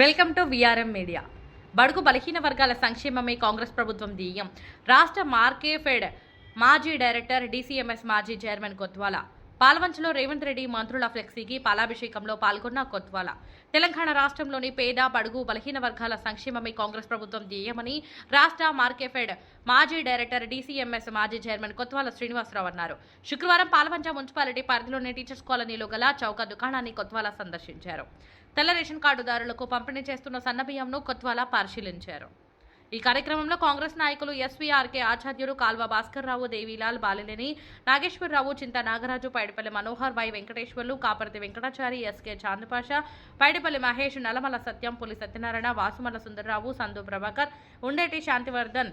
Welcome to VRM media బడుగు బలహీన వర్గాల సంక్షేమమే కాంగ్రెస్ ప్రభుత్వం ధ్యేయం రాష్ట్ర మార్కేఫెడ్ మాజీ డైరెక్టర్ డీసీఎంఎస్ మాజీ చైర్మన్ కొత్వాల. పాల్వంచలో రేవంత్ రెడ్డి మంత్రుల ఫ్లెక్సీకి పాలాభిషేకంలో పాల్గొన్న కొత్వాల. తెలంగాణ రాష్ట్రంలోని పేద బడుగు బలహీన వర్గాల సంక్షేమమే కాంగ్రెస్ ప్రభుత్వం ధ్యేయమని రాష్ట్ర మార్కెఫెడ్ మాజీ డైరెక్టర్ డీసీఎంఎస్ మాజీ చైర్మన్ కొత్వాల శ్రీనివాసరావు అన్నారు. శుక్రవారం పాల్వంచ మున్సిపాలిటీ పరిధిలోని టీచర్స్ కాలనీలో గల చౌక దుకాణాన్ని కొత్వాల సందర్శించారు. తెల్ల రేషన్ కార్డుదారులకు పంపిణీ చేస్తున్న సన్నబియ్యంను కొత్వాల పరిశీలించారు. ఈ కార్యక్రమంలో కాంగ్రెస్ నాయకులు ఎస్వీఆర్కే ఆచార్యుడు కాల్వ Bhaskar Rao Devilal Balineni Nageswara Rao Chinta Nagaraju Paidipalli Manohar Y Venkateswarlu Kaparthi Venkatachari SK Chandupasha Paidipalli Mahesh Nalamala Satyam Puli Satyanarayana Vasumala Sundara Rao Sandu Prabhakar Undeti Shantivardhan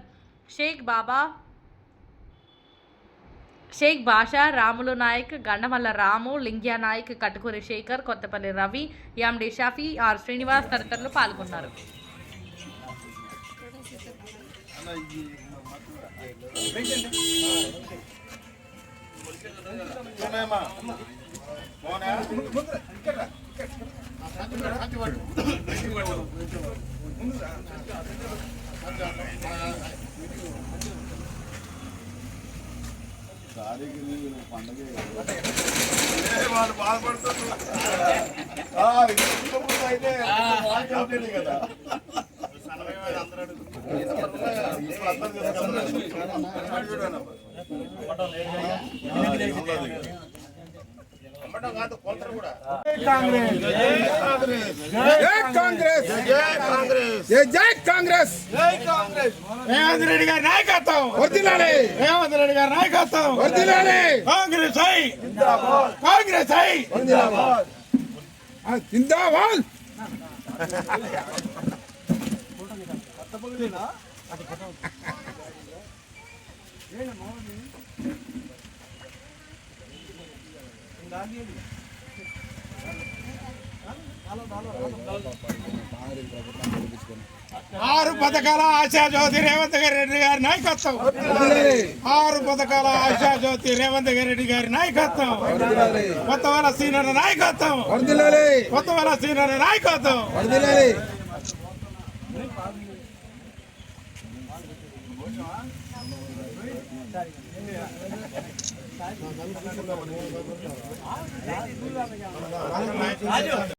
Sheikh Baba Sheikh Basha Ramulu Naik Gandamalla Ramu Lingya Naik Katukuri Shekhar Kothapalli Ravi MD Shafi R Srinivas తదితరులు పాల్గొన్నారు. వాళ్ళు బాధపడుతున్నారు అయితే కదా జై కాంగ్రెస్ జై కాంగ్రెస్ జై జై కాంగ్రెస్ రేవంత్ రెడ్డి గారి నాయకత్వం వర్దిలాలి రేవంత్ రెడ్డి గారి నాయకత్వం వర్దిలాలి కాంగ్రెస్ హై కాంగ్రెస్ హై ఆ, జిందాబాద్ ఆరు పథకాల ఆశా జ్యోతి రేవంత్ రెడ్డి గారి నాయకత్వం. ఆరు పథకాల ఆశా జ్యోతి రేవంత్ రెడ్డి గారి నాయకత్వం. కొత్తవాల సీనియర్ నాయకత్వం. వర్దిలాలి కొత్తవాల సీనియర్ నాయకత్వం. వర్దిలాలి